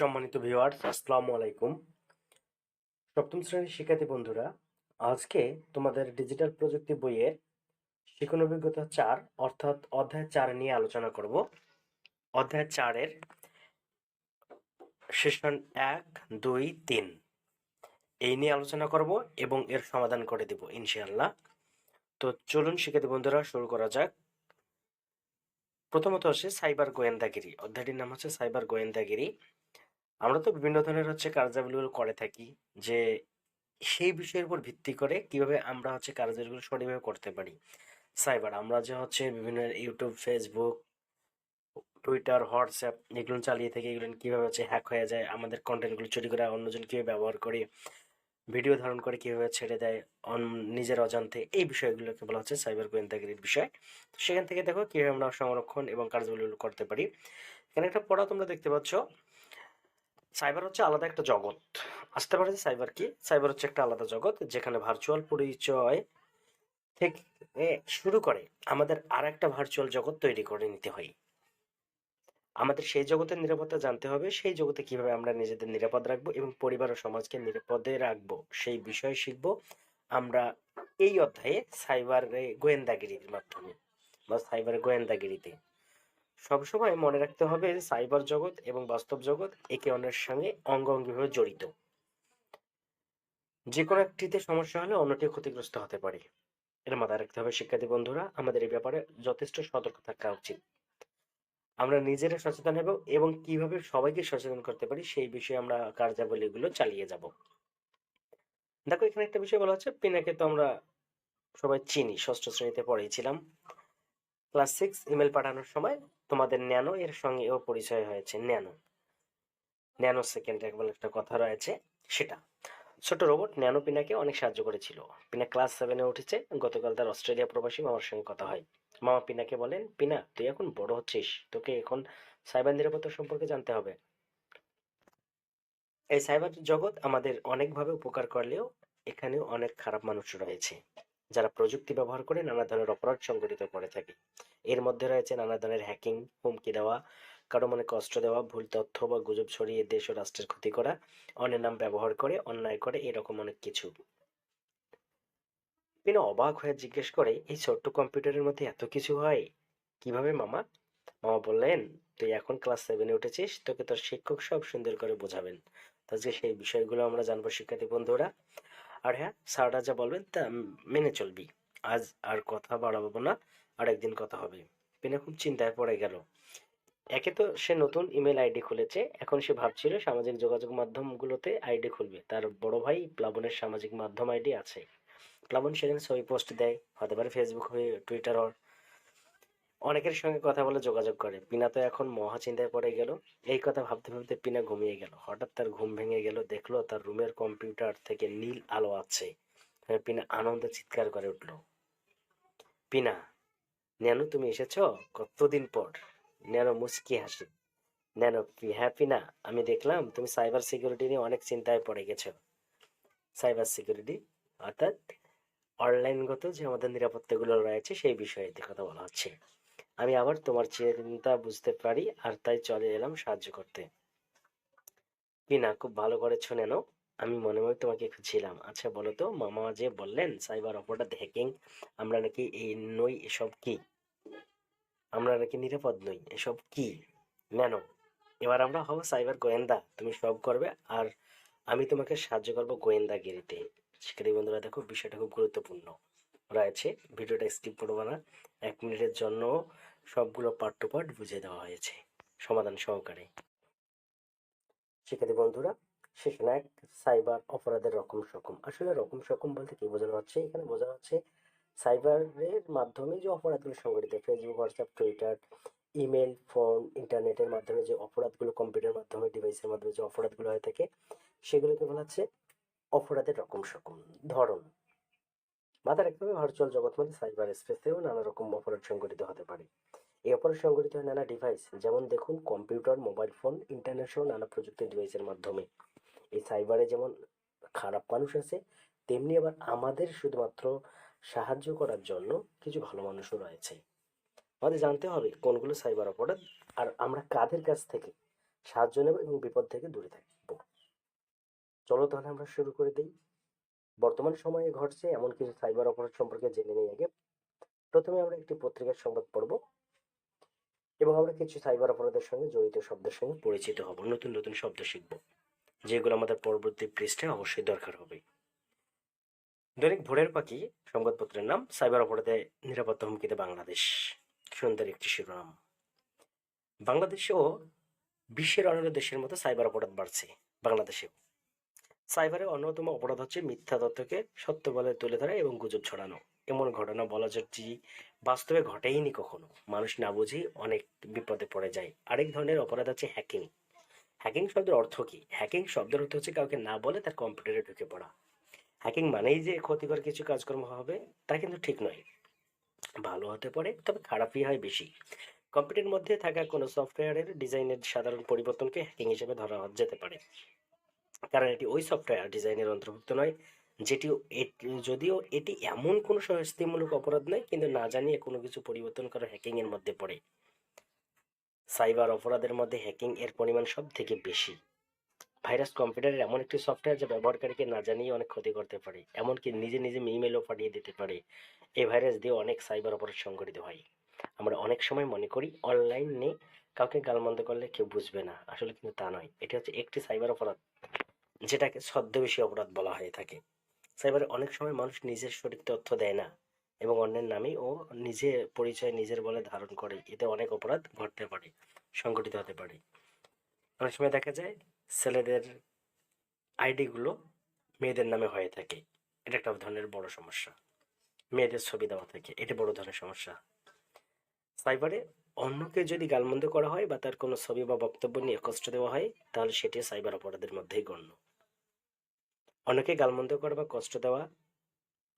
সম্মানিত ভিউয়ার্স আসসালামু আলাইকুম। সপ্তম শ্রেণির শিক্ষার্থী বন্ধুরা, আজকে তোমাদের ডিজিটাল প্রযুক্তি বইয়ের শিক্ষণ অভিজ্ঞতা চার, অর্থাৎ অধ্যায় চার নিয়ে আলোচনা করব। অধ্যায় চারের সেশন এক, দুই, তিন। এই নিয়ে আলোচনা করব এবং এর সমাধান করে দেব, ইনশাআল্লাহ। তো চলুন শিক্ষার্থী বন্ধুরা, শুরু করা যাক। প্রথমত হচ্ছে সাইবার গোয়েন্দাগিরি। অধ্যায়টির নাম হচ্ছে সাইবার গোয়েন্দাগিরি। আমরা তো বিভিন্ন ধরনের হচ্ছে কার্যাবলীগুলো করে থাকি যে সেই বিষয়ের উপর ভিত্তি করে কীভাবে আমরা হচ্ছে কার্যাবলীগুলো সঠিকভাবে করতে পারি। সাইবার, আমরা যে হচ্ছে বিভিন্ন ইউটিউব ফেসবুক টুইটার হোয়াটসঅ্যাপ এগুলো চালিয়ে থেকে, এগুলো কীভাবে হচ্ছে হ্যাক হয়ে যায়, আমাদের কন্টেন্টগুলো চুরি করে অন্যজন কীভাবে ব্যবহার করে ভিডিও ধারণ করে কীভাবে ছেড়ে দেয়, অন- নিজের অজান্তে, এই বিষয়গুলোকে বলা হচ্ছে সাইবার গোয়েন্দাগিরির বিষয়। তো সেখান থেকে দেখো কীভাবে আমরা সংরক্ষণ এবং কার্যগুলো করতে পারি। এখানে একটা পড়া তোমরা দেখতে পাচ্ছ। সাইবার হচ্ছে আলাদা একটা জগৎ। আসতে পারে সাইবার কি? সাইবার হচ্ছে একটা আলাদা জগৎ যেখানে ভার্চুয়াল পরিচয় থেকে শুরু করে আমাদের আর একটা ভার্চুয়াল জগৎ তৈরি করে নিতে হয়। আমাদের সেই জগতের নিরাপত্তা জানতে হবে, সেই জগতে কীভাবে আমরা নিজেদের নিরাপদ রাখব এবং পরিবার ও সমাজকে নিরাপদে রাখব, সেই বিষয় শিখব আমরা এই অধ্যায়ে সাইবার গোয়েন্দাগিরির মাধ্যমে বা সাইবার গোয়েন্দাগিরিতে। সবসময় মনে রাখতে হবে সাইবার জগৎ এবং বাস্তব জগৎ একে অন্যের সঙ্গে অঙ্গাঙ্গিভাবে জড়িত। যে কোনো একটিতে সমস্যা হলে অন্যটি ক্ষতিগ্রস্ত হতে পারে। এর মাথায় রাখতে হবে, শিক্ষার্থী বন্ধুরা, আমাদের এই ব্যাপারে যথেষ্ট সতর্ক থাকা উচিত। আমরা নিজেরা সচেতন হব এবং কীভাবে সবাইকে সচেতন করতে পারি সেই বিষয়ে আমরা কার্যাবলীগুলো চালিয়ে যাব। দেখো, এখানে একটা বিষয় বলা হচ্ছে, পিনাকে তো আমরা সবাই চিনি, ষষ্ঠ শ্রেণীতে পড়েছিলাম ক্লাস সিক্স ইমেল পাঠানোর সময় তোমাদের ন্যানো এর সঙ্গে এও পরিচয় হয়েছে। ন্যানো। ন্যানো সেকেন্ড বলে একটা কথা রয়েছে, সেটা। ছোট রোবট ন্যানো পিনাকে অনেক সাহায্য করেছিল। পিনা ক্লাস সেভেনে উঠেছে, গতকাল তার অস্ট্রেলিয়া প্রবাসী মামার সঙ্গে কথা হয়। মামা পিনাকে বলেন, পিনা, তুই এখন বড় হচ্ছিস, তোকে এখন সাইবার নিরাপত্তা সম্পর্কে জানতে হবে। এই সাইবার জগৎ আমাদের অনেকভাবে উপকার করলেও এখানেও অনেক খারাপ মানুষ রয়েছে। যারা প্রযুক্তি ব্যবহার করে নানা ধরনের অপরাধ সংগঠিত করে থাকে। এর মধ্যে রয়েছে নানা ধরনের হ্যাকিং হুমকি দেওয়া, কারও মনে কষ্ট দেওয়া, ভুল তথ্য বা গুজব ছড়িয়ে দেশ ও রাষ্ট্রের ক্ষতি করা, অন্যের নাম ব্যবহার করে, অন্যায় করে, এরকম অনেক কিছু। পিনা অবাক হয়ে জিজ্ঞেস করে, এই ছোট্ট কম্পিউটারের মধ্যে এত কিছু হয়? কীভাবে, মামা? মামা বললেন, তুই এখন ক্লাস সেভেনে উঠেছিস, তোকে তোর শিক্ষক সব সুন্দর করে বোঝাবেন। আজকে সেই বিষয়গুলো আমরা জানব শিক্ষার্থী বন্ধুরা। আর হ্যাঁ স্যাররা যা বলবেন তা মেনে চলবি। আজ আর কথা বাড়াবো না আর একদিন কথা হবে। পেনে খুব চিন্তায় পড়ে গেল। একে তো সে নতুন ইমেল আইডি খুলেছে, এখন সে ভাবছিল সামাজিক যোগাযোগ মাধ্যমগুলোতে আইডি খুলবে। তার বড় ভাই প্লাবনের সামাজিক মাধ্যম আইডি আছে। প্লাবন সেখানে ছবি পোস্ট দেয়, হতে পারে ফেসবুক হয়ে টুইটার ওর অনেকের সঙ্গে কথা বলে যোগাযোগ করে। পিনা তো এখন মহা চিন্তায় পড়ে গেল। এই কথা ভাবতে ভাবতে পিনা ঘুমিয়ে গেল। হঠাৎ তার ঘুম ভেঙে গেল। দেখল তার রুমের কম্পিউটার থেকে নীল আলো আছে। পিনা আনন্দে চিৎকার করে উঠল, পিনা, ন্যানো তুমি এসেছ? কতদিন পর? ন্যানো মুচকি হাসি। ন্যানো হ্যাঁ পিনা, আমি দেখলাম তুমি সাইবার সিকিউরিটি নিয়ে অনেক চিন্তায় পড়ে গেছো। সাইবার সিকিউরিটি, অর্থাৎ অনলাইনগত যে আমাদের নিরাপত্তাগুলো রয়েছে সেই বিষয়ে কথা বলা হচ্ছে। আমি আবার তোমার চিন্তা বুঝতে পারি আর তাই চলে এলাম সাহায্য করতে। পিনা খুব ভালো করেছ নেনো? আমি মনে মনে তোমাকে খুঁজছিলাম। আচ্ছা বলো তো, মামা যে বললেন, সাইবার অপরাধ হ্যাকিং আমরা নাকি এই নই, এসব কি? আমরা নাকি নিরাপদ নই, এসব কি? নেনো, এবার আমরা হব সাইবার গোয়েন্দা, তুমি সব করবে আর আমি তোমাকে সাহায্য করব গোয়েন্দাগিরিতে। শিক্ষার্থী বন্ধুরা, দেখো, বিষয়টা খুব গুরুত্বপূর্ণ। রয়েছে, ভিডিওটা স্কিপ করব না। এক মিনিটের জন্য সবগুলো পার্ট বুঝিয়ে দেওয়া হয়েছে। সমাধান সহকারে। শিক্ষার্থী বন্ধুরা সেখানে এক সাইবার অপরাধের রকম সকম আসলে রকম সকম বলতে কি বোঝানো হচ্ছে? এখানে বোঝানো হচ্ছে সাইবারের মাধ্যমে যে অপরাধগুলো সংগঠিত Facebook WhatsApp Twitter email, phone, ইন্টারনেটের মাধ্যমে যে অপরাধগুলো, কম্পিউটারের মাধ্যমে, ডিভাইসের মাধ্যমে যে অপরাধগুলো হয়ে থাকে, সেগুলোকে বলা হচ্ছে অপরাধের রকম সকম ধরন মাথায় রাখতে হবে ভার্চুয়াল জগৎ মানে সাইবার স্পেসেও নানা রকম অপরাধ সংগঠিত হতে পারে। এই অপরাধ সংগঠিত হয় নানা ডিভাইস যেমন দেখুন কম্পিউটার মোবাইল ফোন ইন্টারনেট সহ নানা প্রযুক্তি ডিভাইসের মাধ্যমে। এই সাইবারে যেমন খারাপ মানুষ আছে, তেমনি আবার আমাদের শুধুমাত্র সাহায্য করার জন্য কিছু ভালো মানুষও রয়েছে। আমাদের জানতে হবে কোনগুলো সাইবার অপরাধ আর আমরা কাদের কাছ থেকে সাহায্য নেব এবং বিপদ থেকে দূরে থাকব। চলো তাহলে আমরা শুরু করে দিই। বর্তমান সময়ে ঘটছে, এমন কিছু সাইবার অপরাধ সম্পর্কে জেনে নিই আগে। প্রথমে আমরা একটি পত্রিকার সংবাদ পড়ব এবং আমরা কিছু সাইবার অপরাধের সঙ্গে জড়িত শব্দের সঙ্গে পরিচিত হব, নতুন নতুন শব্দ শিখব। যেগুলো আমাদের পরবর্তী পৃষ্ঠায় অবশ্যই দরকার হবে। দৈনিক ভোরের পাখি সংবাদপত্রের নাম সাইবার অপরাধে নিরাপত্তা হুমকিতে বাংলাদেশ। সুন্দর একটি শিরোনাম। বাংলাদেশেও বিশ্বের অন্যান্য দেশের মতো সাইবার অপরাধ বাড়ছে, বাংলাদেশেও। সাইবারের অন্যতম অপরাধ হচ্ছে মিথ্যা তথ্যকে সত্য বলে তুলে ধরা এবং গুজব ছড়ানো। এমন ঘটনা বলা যাচ্ছে বাস্তবে ঘটেইনি কখনো। মানুষ না বুঝেই অনেক বিপদে পড়ে যায়। আরেক ধরনের অপরাধ হচ্ছে হ্যাকিং হ্যাকিং শব্দের অর্থ কি? হ্যাকিং শব্দের অর্থ হচ্ছে কাউকে না বলে তার কম্পিউটারে ঢুকে পড়া। হ্যাকিং মানেই যে ক্ষতিকর কিছু কাজকর্ম হবে, তা কিন্তু ঠিক নয়। ভালো হতে পারে, তবে খারাপই হয় বেশি। কম্পিউটারের মধ্যে থাকা কোনো সফটওয়্যারের ডিজাইনের সাধারণ পরিবর্তনকে হ্যাকিং হিসেবে ধরা যেতে পারে। কারণ এটি ওই সফটওয়্যার ডিজাইনের অন্তর্ভুক্ত নয় যেটি যদিও এটি এমন কোনো শাস্তিমূলক অপরাধ নয়, কিন্তু না জানিয়ে কোনো কিছু পরিবর্তন করা হ্যাকিং এর মধ্যে পড়ে। সাইবার অপরাধের মধ্যে হ্যাকিং এর পরিমাণ সব থেকে বেশি ভাইরাস কম্পিউটারের এমন একটি সফটওয়্যার যা ব্যবহারকারীকে না জানিয়ে অনেক ক্ষতি করতে পারে, এমনকি নিজে নিজে ইমেলও পাঠিয়ে দিতে পারে। এই ভাইরাস দিয়ে অনেক সাইবার অপরাধ সংঘটিত হয়। আমরা অনেক সময় মনে করি অনলাইনে কাউকে গালমন্দ করলে কেউ বুঝবে না। আসলে কিন্তু তা নয়। এটি হচ্ছে একটি সাইবার অপরাধ। যেটাকে ছদ্মবেশী অপরাধ বলা হয়ে থাকে। সাইবারে অনেক সময় মানুষ নিজের সঠিক তথ্য দেয় না এবং অন্যের নামে ও নিজে পরিচয় নিজের বলে ধারণ করে। এতে অনেক অপরাধ ঘটতে পারে, সংঘটিত হতে পারে। অনেক সময় দেখা যায় ছেলেদের আইডিগুলো মেয়েদের নামে হয়ে থাকে। এটা একটা ধরনের বড় সমস্যা। মেয়েদের ছবি দেওয়া থাকে, এটা বড় ধরনের সমস্যা। সাইবারে অন্যকে যদি গালমন্দ করা হয় বা তার কোনো ছবি বা বক্তব্য নিয়ে কষ্ট দেওয়া হয়, তাহলে সেটি সাইবার অপরাধের মধ্যেই গণ্য। অন্যকে গালমন্দ করা বা কষ্ট দেওয়া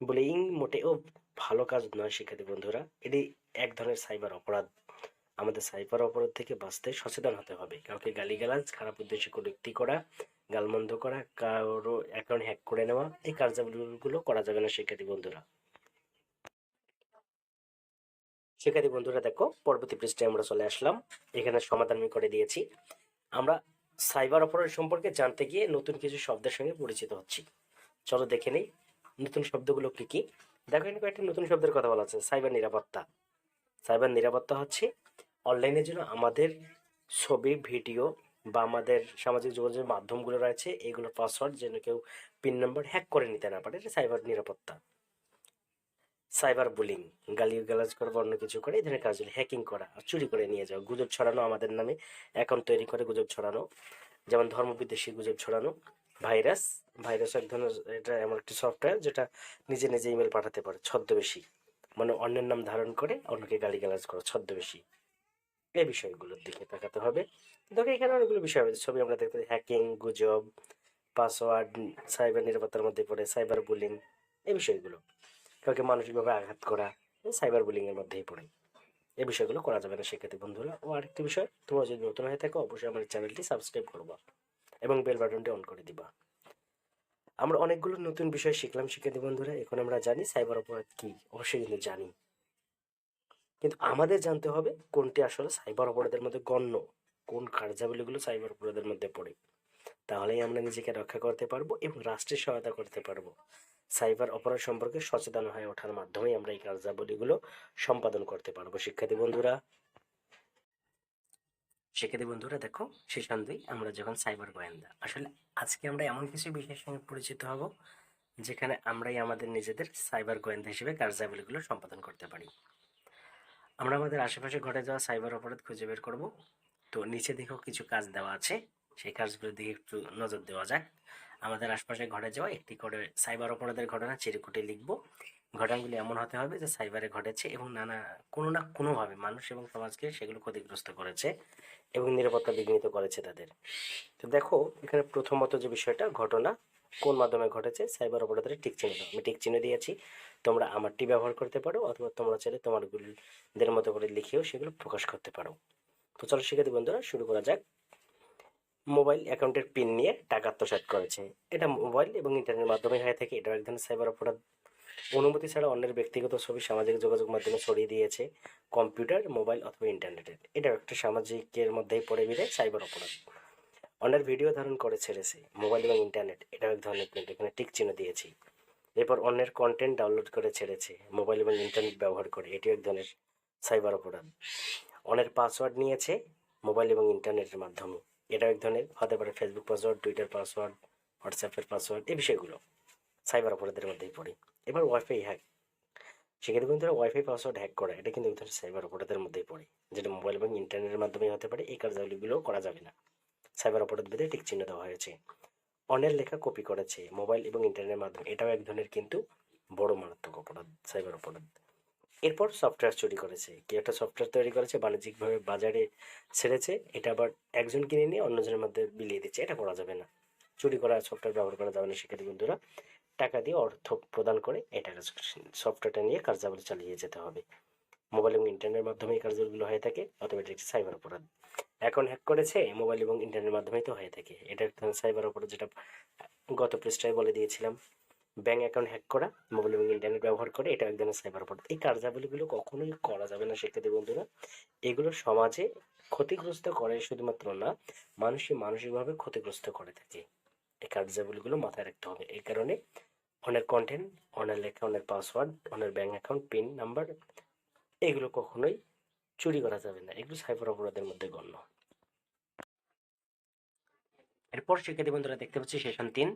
বুলিং মোটেও ভালো কাজ নয় শিক্ষার্থী বন্ধুরা। এটি এক ধরনের সাইবার অপরাধ। আমাদের সাইবার অপরাধ থেকে বাঁচতে সচেতন হতে হবে। কাউকে গালিগালাজ, খারাপ উদ্দেশ্যে কটূক্তি করা, গালমন্দ করা, কারও অ্যাকাউন্ট হ্যাক করে নেওয়া, এই কার্যাবলীগুলো করা যাবে না শিক্ষার্থী বন্ধুরা। শিক্ষার্থী বন্ধুরা দেখো, পরবর্তী পৃষ্ঠে আমরা চলে আসলাম। এখানে সমাধান আমি করে দিয়েছি। আমরা সাইবার অপরাধ সম্পর্কে জানতে গিয়ে নতুন কিছু শব্দের সঙ্গে পরিচিত হচ্ছি। চলো দেখে নেই, নতুন শব্দগুলো কি কি? দেখো, এখানে কয়েকটা নতুন শব্দের কথা বলা আছে, সাইবার নিরাপত্তা। সাইবার নিরাপত্তা হচ্ছে অনলাইনের জন্য আমাদের ছবি, ভিডিও বা আমাদের সামাজিক যোগাযোগের মাধ্যমগুলো রয়েছে, এগুলোর পাসওয়ার্ড যেন কেউ পিন নাম্বার হ্যাক করে নিতে না পারে, এটা সাইবার নিরাপত্তা। সাইবার বুলিং গালি গালাজ করা বা অন্য কিছু করে, এই ধরনের কাজ হ্যাকিং করা আর চুরি করে নিয়ে যাওয়া, গুজব ছড়ানো আমাদের নামে অ্যাকাউন্ট তৈরি করে গুজব ছড়ানো, যেমন ধর্মবিদ্বেষী গুজব ছড়ানো ভাইরাস ভাইরাস এক ধরনের, এটা এমন একটি সফটওয়্যার যেটা নিজে নিজে ইমেল পাঠাতে পারে, ছদ্মবেশী। মানে অন্যের নাম ধারণ করে অন্যকে গালিগালাজ করা, ছদ্মবেশী। এই বিষয়গুলোর দিকে তাকাতে হবে। দেখো, এখানে অনেকগুলো বিষয় আছে ছবি আমরা দেখতে হ্যাকিং গুজব পাসওয়ার্ড সাইবার নিরাপত্তার মধ্যে পড়ে সাইবার বুলিং এই বিষয়গুলো। কাউকে মানসিকভাবে আঘাত করা সাইবার বুলিং এর মধ্যেই পড়ে। এই বিষয়গুলো করা যাবে না শিক্ষার্থী বন্ধুরা। ও আরেকটি বিষয়, তোমরা যদি নতুন হয়ে থাকো, অবশ্যই আমার চ্যানেলটি সাবস্ক্রাইব করবা এবং বেল বাটনটি অন করে দিবা। আমরা অনেকগুলো নতুন বিষয় শিখলাম, শিক্ষার্থী বন্ধুরা। এখন আমরা জানি সাইবার অপরাধ কি। অবশ্যই কিন্তু জানি। কিন্তু আমাদের জানতে হবে কোনটি আসলে সাইবার অপরাধের মধ্যে গণ্য, কোন কার্যাবলীগুলো সাইবার অপরাধের মধ্যে পড়ে। তাহলেই আমরা নিজেকে রক্ষা করতে পারব এবং রাষ্ট্রের সহায়তা করতে পারব। সাইবার অপরাধ সম্পর্কে সচেতন হয়ে ওঠার মাধ্যমে আমরা এই কার্যাবলীগুলো সম্পাদন করতে পারব। শিক্ষার্থী বন্ধুরা শিক্ষার্থী বন্ধুরা, দেখো সেশন দুই আমরা যখন সাইবার গোয়েন্দা, আসলে আজকে আমরা এমন কিছু বিষয়ের সঙ্গে পরিচিত হব যেখানে আমরাই আমাদের নিজেদের সাইবার গোয়েন্দা হিসেবে কার্যাবলীগুলো সম্পাদন করতে পারি। আমরা আমাদের আশেপাশে ঘটে যাওয়া সাইবার অপরাধ খুঁজে বের করব। তো নিচে দেখো কিছু কাজ দেওয়া আছে। সেই কাজগুলোর দিকে একটু নজর দেওয়া যাক। আমাদের আশপাশে ঘটে যাওয়া একটি করে সাইবার অপরাধের ঘটনা চিরকুটে লিখব। ঘটনাগুলি এমন হতে হবে যে সাইবারে ঘটেছে এবং নানা, কোনো না কোনোভাবে মানুষ এবং সমাজকে সেগুলো ক্ষতিগ্রস্ত করেছে এবং নিরাপত্তা বিঘ্নিত করেছে তাদের। তো দেখো, এখানে প্রথমত যে বিষয়টা, ঘটনা কোন মাধ্যমে ঘটেছে সাইবার অপরাধের টিক চিহ্ন আমি টিক চিহ্ন দিয়েছি। তোমরা আমারটি ব্যবহার করতে পারো অথবা তোমরা চাইলে তোমারগুলিদের মতো করে লিখেও সেগুলো প্রকাশ করতে পারো। তো চলো শিক্ষার্থী বন্ধুরা, শুরু করা যাক। মোবাইল অ্যাকাউন্টের পিন নিয়ে টাকা আত্মসাৎ করেছে। এটা মোবাইল এবং ইন্টারনেটের মাধ্যমে হয়ে থাকে। এটাও এক ধরনের সাইবার অপরাধ। অনুমতি ছাড়া অন্যের ব্যক্তিগত ছবি সামাজিক যোগাযোগ মাধ্যমে ছড়িয়ে দিয়েছে কম্পিউটার, মোবাইল অথবা ইন্টারনেটের। এটা একটা সামাজিকের মধ্যেই পড়ে বিরে সাইবার অপরাধ। অন্যের ভিডিও ধারণ করে ছেড়েছে মোবাইল এবং ইন্টারনেট। এটাও এক ধরনের প্রিন্ট এখানে টিক চিহ্ন দিয়েছি। এরপর অন্যের কন্টেন্ট ডাউনলোড করে ছেড়েছে মোবাইল এবং ইন্টারনেট ব্যবহার করে। এটিও এক ধরনের সাইবার অপরাধ। অন্যের পাসওয়ার্ড নিয়েছে মোবাইল এবং ইন্টারনেটের মাধ্যমে। এটাও এক ধরনের, হতে পারে ফেসবুক পাসওয়ার্ড টুইটার পাসওয়ার্ড হোয়াটসঅ্যাপের পাসওয়ার্ড এই বিষয়গুলো সাইবার অপরাধের মধ্যেই পড়ে। এবার ওয়াইফাই হ্যাক সেক্ষেত্রে কিন্তু ওয়াইফাই পাসওয়ার্ড হ্যাক করা, এটা কিন্তু ধরনের সাইবার অপরাধের মধ্যেই পড়ে, যেটা মোবাইল এবং ইন্টারনেটের মাধ্যমে হতে পারে, এই কার্যাবলীগুলো করা যাবে না। সাইবার অপরাধ বেঁধে ঠিক চিহ্ন দেওয়া হয়েছে। অন্যের লেখা কপি করেছে মোবাইল এবং ইন্টারনেটের মাধ্যমে, এটাও এক ধরনের কিন্তু বড় মারাত্মক অপরাধ সাইবার অপরাধ। এরপর সফটওয়্যার চুরি করেছে। কেউ একটা সফটওয়্যার তৈরি করেছে, বাণিজ্যিকভাবে বাজারে ছেড়েছে, এটা আবার একজন কিনে নিয়ে অন্যজনের মধ্যে বিলিয়ে দিচ্ছে, এটা করা যাবে না। চুরি করা সফটওয়্যার ব্যবহার করা যাবে না শিক্ষার্থী বন্ধুরা। টাকা দিয়ে অর্থ প্রদান করে এই টাকা সফটওয়্যারটা নিয়ে কার্যাবলী চালিয়ে যেতে হবে। মোবাইল এবং ইন্টারনেটের মাধ্যমে এই কার্যগুলো হয়ে থাকে অথবা এটা সাইবার অপরাধ। এখন হ্যাক করেছে, মোবাইল এবং ইন্টারনেটের মাধ্যমেই তো হয়ে থাকে। এটা সাইবার অপরাধ, যেটা গত পৃষ্ঠায় বলে দিয়েছিলাম। ব্যাঙ্ক অ্যাকাউন্ট হ্যাক করা মোবাইল এবং ইন্টারনেট ব্যবহার করে, এটা এক ধরনের সাইবার অপরাধ এই কার্যাবলীগুলো কখনোই করা যাবে না শিক্ষার্থী বন্ধুরা। এগুলো সমাজে ক্ষতিগ্রস্ত করে শুধুমাত্র না, মানুষই মানসিকভাবে ক্ষতিগ্রস্ত করে থাকে। এই কার্যাবলীগুলো মাথায় রাখতে হবে। এই কারণে অনেক কন্টেন্ট অনেক লেখা অনেক পাসওয়ার্ড অনেক ব্যাঙ্ক অ্যাকাউন্ট পিন নাম্বার এগুলো কখনোই চুরি করা যাবে না। এগুলো সাইবার অপরাধের মধ্যে গণ্য। এরপর শিক্ষার্থী বন্ধুরা দেখতে পাচ্ছি সেশন তিন।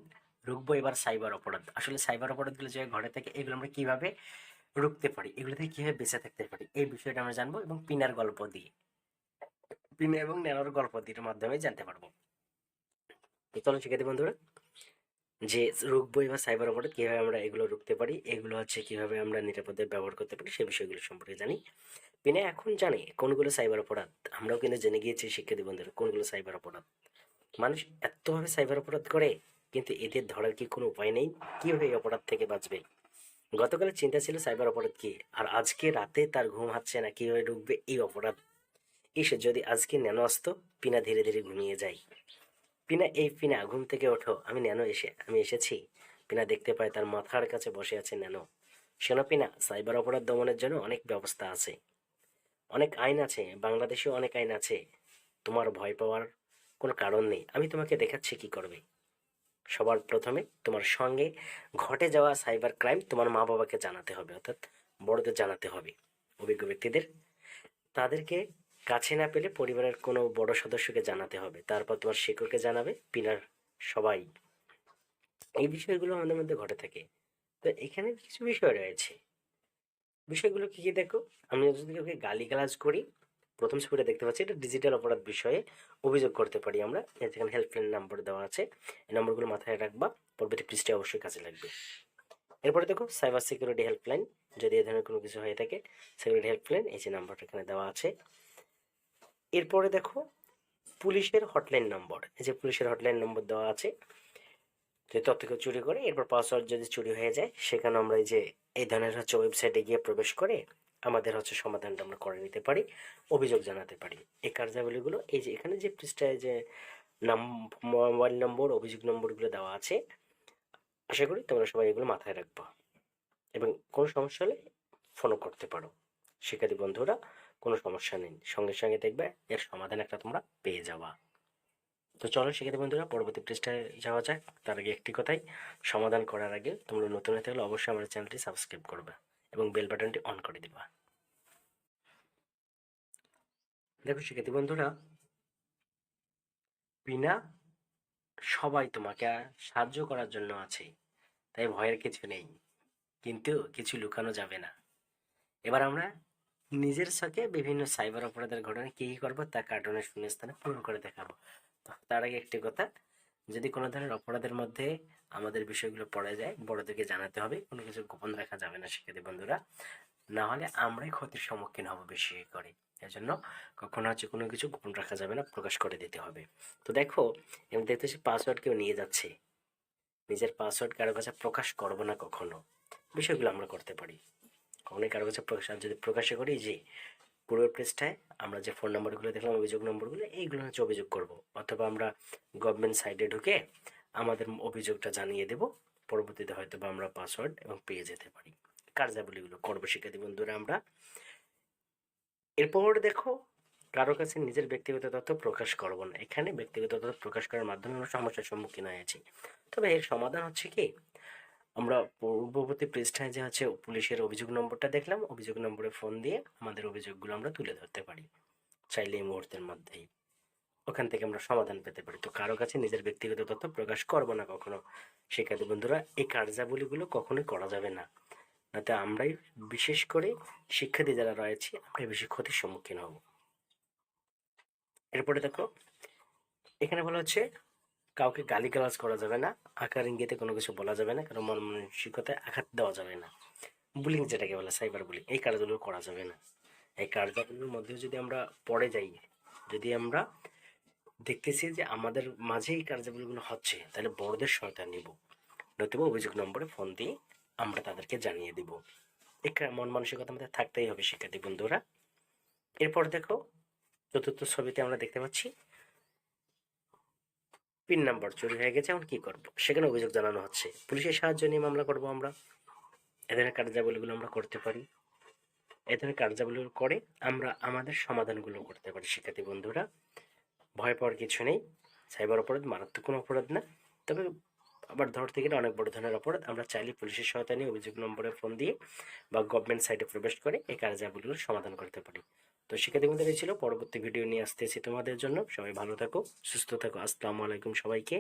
রুখবো এবার সাইবার অপরাধ। আসলে সাইবার অপরাধগুলো যে ঘরে থেকে এগুলো আমরা কীভাবে রুখতে পারি, এগুলো থেকে কীভাবে বেঁচে থাকতে পারি, এই বিষয়টা আমরা জানব এবং পিনার গল্প দিয়ে। পিনা এবং ন্যানোর গল্প দিয়ে মাধ্যমে জানতে পারব। তো চলো শিক্ষার্থী বন্ধুরা, যে রুখবো এবার সাইবার অপরাধ, কীভাবে আমরা এগুলো রুখতে পারি, এগুলো হচ্ছে কীভাবে আমরা নিরাপদে ব্যবহার করতে পারি সেই বিষয়গুলো সম্পর্কে জানি। পিনে এখন জানে কোনগুলো সাইবার অপরাধ, আমরাও কিন্তু জেনে গিয়েছি শিক্ষার্থী বন্ধুরা কোনগুলো সাইবার অপরাধ। মানুষ এতভাবে সাইবার অপরাধ করে কিন্তু এদের ধরার কি কোনো উপায় নেই? কীভাবে এই অপরাধ থেকে বাঁচবে? গতকালের চিন্তা ছিল সাইবার অপরাধ কি? আর আজকে রাতে তার ঘুম হচ্ছে না, কীভাবে ঢুকবে এই অপরাধ? এসে যদি আজকে ন্যানো আসতো, পিনা ধীরে ধীরে ঘুমিয়ে যায়। পিনা, এই পিনা, ঘুম থেকে ওঠো। আমি ন্যানো এসে, আমি এসেছি। পিনা দেখতে পায় তার মাথার কাছে বসে আছে ন্যানো। শোনো পিনা, সাইবার অপরাধ দমনের জন্য অনেক ব্যবস্থা আছে। অনেক আইন আছে, বাংলাদেশেও অনেক আইন আছে। তোমার ভয় পাওয়ার কোনো কারণ নেই। আমি তোমাকে দেখাচ্ছি কি করবে। সবার প্রথমে তোমার সঙ্গে ঘটে যাওয়া সাইবার ক্রাইম তোমার মা বাবাকে জানাতে হবে, অর্থাৎ বড়দের জানাতে হবে, অভিজ্ঞ ব্যক্তিদের। তাদেরকে কাছে না পেলে পরিবারের কোনো বড় সদস্যকে জানাতে হবে, তারপর তোমার শিক্ষককে জানাবে পিনার সবাই। এই বিষয়গুলো আমাদের মধ্যে ঘটে থাকে। তো এখানে কিছু বিষয় রয়েছে। বিষয়গুলো কি কি দেখো? আমি যদি কাউকে গালিগালাজ করি প্রথম ছবিটা দেখতে পাচ্ছি, এটা ডিজিটাল অপরাধ বিষয়ে অভিযোগ করতে পারি আমরা। যেখানে হেল্পলাইন নাম্বার দেওয়া আছে, এই নম্বরগুলো মাথায় রাখবা, পরবর্তী পৃষ্ঠে অবশ্যই কাজে লাগবে। এরপরে দেখো সাইবার সিকিউরিটি হেল্পলাইন যদি এ ধরনের কোনো কিছু হয়ে থাকে সিকিউরিটি হেল্পলাইন এই যে নাম্বারটা এখানে দেওয়া আছে। এরপরে দেখো, পুলিশের হটলাইন নম্বর এই যে পুলিশের হটলাইন নম্বর দেওয়া আছে, যে তথ্য কেউ চুরি করে, এরপর পাসওয়ার্ড যদি চুরি হয়ে যায়, সেখানে আমরা এই যে, এই ধরনের হচ্ছে ওয়েবসাইটে গিয়ে প্রবেশ করে আমাদের হচ্ছে সমাধানটা আমরা করে নিতে পারি, অভিযোগ জানাতে পারি। এই কার্যাবলীগুলো, এই যে এখানে যে পৃষ্ঠায় যে নাম, মোবাইল নম্বর, অভিযোগ নম্বরগুলো দেওয়া আছে, আশা করি তোমরা সবাই এগুলো মাথায় রাখব। এবং কোনো সমস্যা হলে ফোনও করতে পারো। শিক্ষার্থী বন্ধুরা, কোনো সমস্যা নেই। সঙ্গে সঙ্গে দেখবে এর সমাধান একটা তোমরা পেয়ে যাওয়া তো চলো শিক্ষার্থী বন্ধুরা, পরবর্তী পৃষ্ঠায় যাওয়া যাক। তার আগে একটি কথাই, সমাধান করার আগে তোমরা নতুন হতে হলে অবশ্যই আমার চ্যানেলটি সাবস্ক্রাইব করবে। এবং বেল বাটনটি অন করে দিবা। দেখো শিক্ষার্থী বন্ধুরা, বিনা সবাই তোমাকে সাহায্য করার জন্য আছে, তাই ভয়ের কিছু নেই, কিন্তু কিছু লুকানো যাবে না। এবার আমরা নিজের সাথে বিভিন্ন সাইবার অপরাধের ঘটনা কি কি করব তা কার্টুনের শূন্য স্থানে পূরণ করে দেখাবো। তার আগে একটি কথা, যদি কোনো ধরনের অপরাধের মধ্যে আমাদের বিষয়গুলো পড়ে যায়, বড়দেরকে জানাতে হবে, কোনো কিছু গোপন রাখা যাবে না শিক্ষার্থী বন্ধুরা। না হলে আমরাই ক্ষতির সম্মুখীন হব বেশি করে। এজন্য কখনো হচ্ছে কোনো কিছু গোপন রাখা যাবে না, প্রকাশ করে দিতে হবে। তো দেখো আমি দেখতেছি পাসওয়ার্ড কেউ নিয়ে যাচ্ছে। নিজের পাসওয়ার্ড কারও কাছে প্রকাশ করব না কখনো। বিষয়গুলো আমরা করতে পারি। কখনোই কারও কাছে প্রকাশ যদি প্রকাশে করি যে পূর্বের পৃষ্ঠায় আমরা যে ফোন নম্বরগুলো দেখলাম, অভিযোগ নম্বরগুলো এইগুলো হচ্ছে অভিযোগ করব। অথবা আমরা গভর্নমেন্ট সাইটে ঢুকে আমাদের অভিযোগটা জানিয়ে দেব। পরবর্তীতে হয়তো বা আমরা পাসওয়ার্ড এবং পেয়ে যেতে পারি। কার্যাবলীগুলো করব শিক্ষার্থী বন্ধুরা আমরা। এরপর দেখো, কারও কাছে নিজের ব্যক্তিগত তথ্য প্রকাশ করব না। এখানে ব্যক্তিগত তথ্য প্রকাশ করার মাধ্যমে আমরা সমস্যার সম্মুখীন হয়েছি তবে এর সমাধান হচ্ছে কি? আমরা পূর্ববর্তী পৃষ্ঠায় যে আছে, পুলিশের অভিযোগ নম্বরটা দেখলাম। অভিযোগ নম্বরে ফোন দিয়ে আমাদের অভিযোগগুলো আমরা তুলে ধরতে পারি। চাইলে এই মুহূর্তের মধ্যেই। ওখান থেকে আমরা সমাধান পেতে পারি। তো কারও কাছে নিজের ব্যক্তিগত তথ্য প্রকাশ করব না কখনো। শিক্ষার্থী বন্ধুরা, এই কার্যাবলীগুলো কখনোই করা যাবে না। যাতে আমরাই বিশেষ করে শিক্ষার্থী যারা রয়েছে আমরাই বেশি ক্ষতির সম্মুখীন হব। এরপরে দেখো, এখানে বলা হচ্ছে, কাউকে গালি গালিগালাজ করা যাবে না, আকার ইঙ্গিতে কোনো কিছু বলা যাবে না কারণ মন মানসিকতায় আঘাত দেওয়া যাবে না। বুলিং যেটাকে বলে সাইবার বুলিং এই কাজগুলো করা যাবে না। এই কার্যগুলোর মধ্যে যদি আমরা পড়ে যাই, যদি আমরা দেখতেছি যে আমাদের মাঝে এই কার্যগুলো হচ্ছে, তাহলে বড়দের সহায়তা নিব। নতুবা অভিযোগ নম্বরে ফোন দিয়ে আমরা তাদেরকে জানিয়ে দিব। কা- মন মানসিকতা আমাদের থাকতেই হবে, শিক্ষার্থী বন্ধুরা। এরপর দেখো, চতুর্থ ছবিতে আমরা দেখতে পাচ্ছি, পিন নাম্বার চুরি হয়ে গেছে, এখন কি করব? সেখানে অভিযোগ জানানো হচ্ছে, পুলিশের সাহায্য নিয়ে মামলা করব আমরা। এ ধরনের কার্যাবলীগুলো আমরা করতে পারি। এ ধরনের কার্যাবলীগুলো করে আমরা আমাদের সমাধানগুলো করতে পারি, শিক্ষার্থী বন্ধুরা। ভয় পাওয়ার কিছু নেই। সাইবার অপরাধ মারাত্মক কোনো অপরাধ না। তবে আবার ধরতে গেলে অনেক বড় ধরনের অপরাধ। আমরা চাইলে পুলিশের সহায়তা নিয়ে অভিযোগ নম্বরে ফোন দিয়ে বা গভর্নমেন্ট সাইটে প্রবেশ করে এই কার্যাবলীগুলো সমাধান করতে পারি। তো সেক্ষেত্রে মধ্যে ছিল। পরবর্তী ভিডিও নিয়ে আসতেছি তোমাদের জন্য। সবাই ভালো থাকো, সুস্থ থাকো। আসসালামু আলাইকুম সবাইকে।